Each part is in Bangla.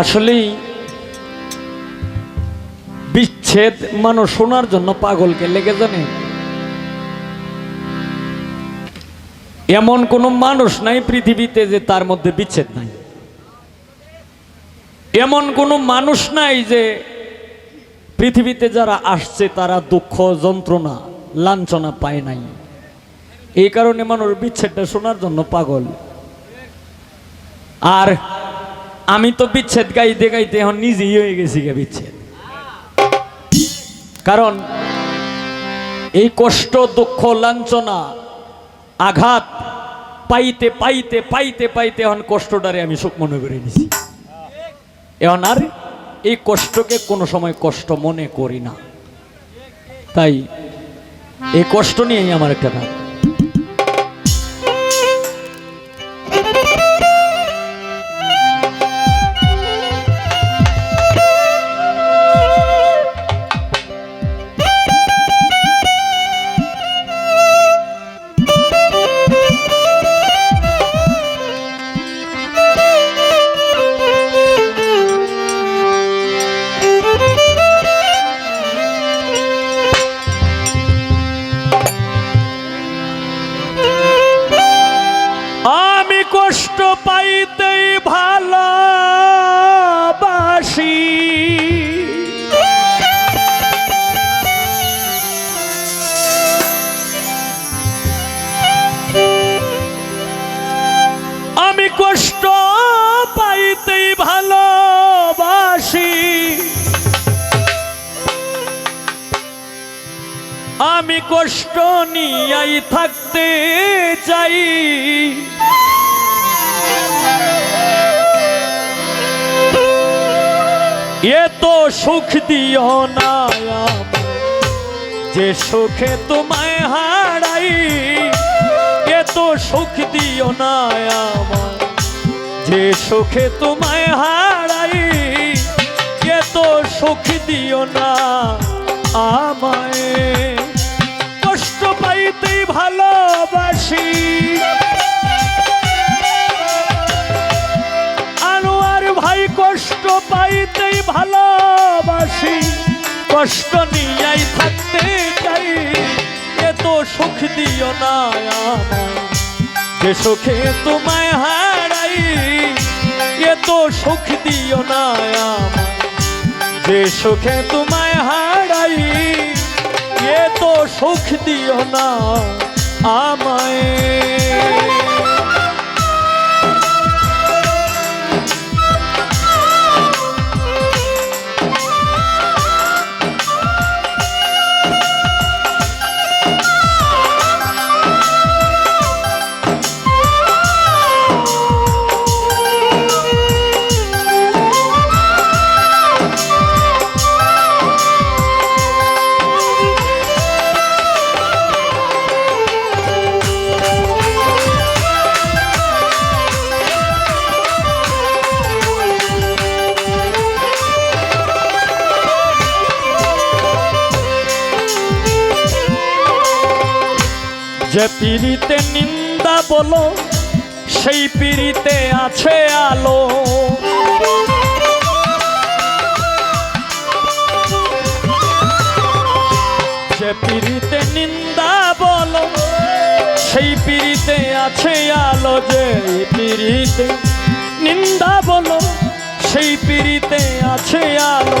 আসলেই বিচ্ছেদ মানুষ শোনার জন্য পাগলকে লেগে জানে। এমন কোনো মানুষ নাই পৃথিবীতে যে তার মধ্যে বিচ্ছেদ নাই। এমন কোনো মানুষ নাই যে পৃথিবীতে যারা আসছে তারা দুঃখ, যন্ত্রণা, লাঞ্ছনা পায় নাই। এই কারণে মানুষ বিচ্ছেদটা শোনার জন্য পাগল। আর আমি তো বিচ্ছেদ গাইতে গাইতে এখন নিজেই হয়ে গেছি গে বিচ্ছেদ। কারণ এই কষ্ট, দুঃখ, লাঞ্ছনা, আঘাত পাইতে পাইতে পাইতে পাইতে এখন কষ্টটারে আমি সুখ মনে করে নিছি। এখন আর এই কষ্টকে কোনো সময় কষ্ট মনে করি না। তাই এই কষ্ট নিয়েই আমার একটা গান কষ্ট পাইতেই ভালোবাসি। আমি কষ্ট পাইতেই ভালোবাসি। আমি কষ্ট নিয়াই থাকতে চাই। এ তো সুখ দিও না যে সুখে তোমায় হারাই এ তো সুখ দিও না আমায়, যে সুখে তোমায় হারাই এ তো সুখ দিও না আমায়। কষ্ট পাইতেই ভালোবাসি। পাইতেই ভালোবাসি, কষ্ট নিয়াই থাকতে চাই। এত সুখ দিও না যে সুখে তোমায় হারাই এত সুখ দিও না যে সুখে তোমায় হারাই, এ তো সুখ দিও না আমায়। যে পিড়িতে নিন্দা বলো, সেই পিড়িতে আছে আলো। যে পিড়িতে নিন্দা বলো, সেই পিড়িতে আছে আলো। যে পিড়িতে নিন্দা বলো, সেই পিড়িতে আছে আলো।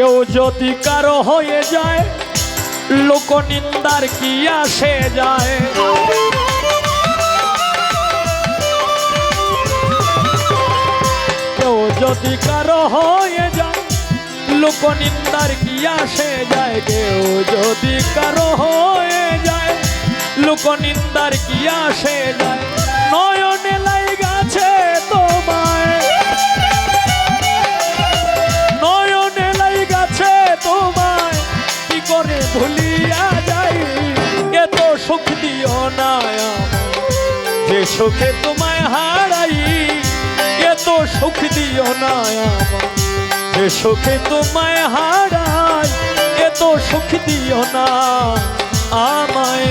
কেউ যদি কারও হয়ে যায় লোক নিন্দার কি আসে যায়? কেউ যদি কারও হয়ে যায় লোক নিন্দার কি আসে যায়? কেউ যদি কারও হয়ে যায় লোক নিন্দার কি আসে যায়? নয়নে সুখে তোমায় হারাই, এত সুখ দিও না। যে সুখে তোমায় হারাই, এত সুখ দিও না আমায়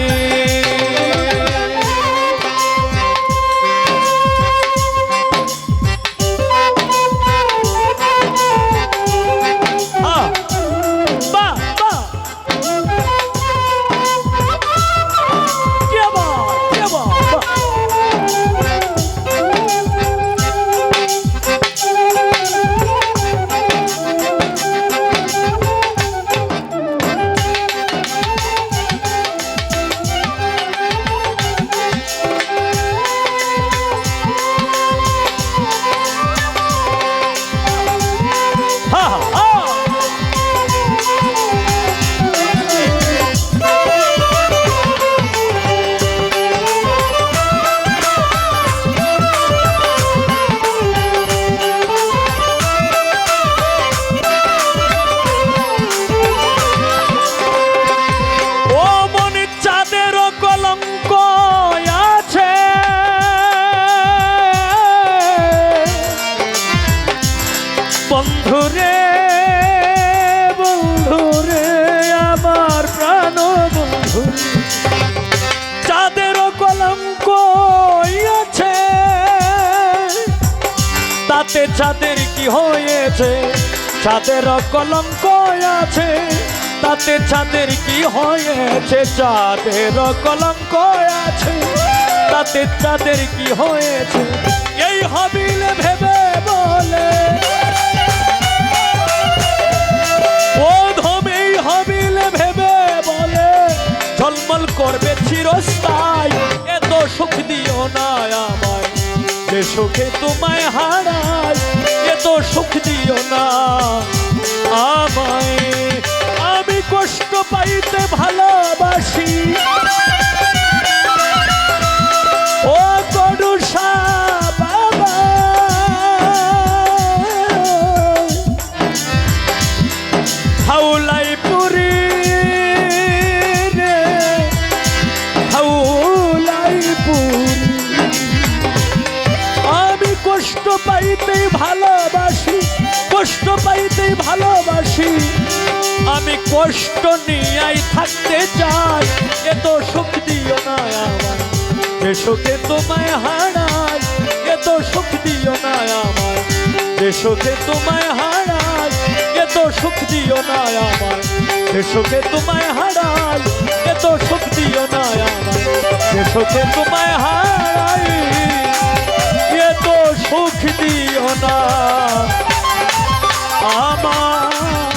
বন্ধুরে বন্ধুরে, আমার প্রাণ বন্ধু। চাঁদের কলঙ্ক আছে তাতে চাঁদের কি হয়েছে? চাঁদের কলঙ্ক আছে, তাতে চাঁদের কি হয়েছে? চাঁদের কলঙ্ক আছে, তাতে চাঁদের কি হয়েছে? এই হবিলে ভেবে করবে চিরস্থায় এত সুখ দিও না আমায়। যে সুখে তোমায় হারায় এত সুখ দিও না আমায়। আমি কষ্ট পাইতে ভালোবাসি পাইতেই ভালোবাসি। আমি কষ্ট নিয়াই থাকতে চাই এত সুখ দিও না আমার যে সুখে তোমায় হারাই এত সুখ দিও না আমার যে সুখে তোমায় হারাই এত সুখ দিও না আমার যে সুখে তোমায় হারাই এত সুখ দিও না আমার যে সুখে তোমায় হারাই, এ তো সুখ দিও না। আমার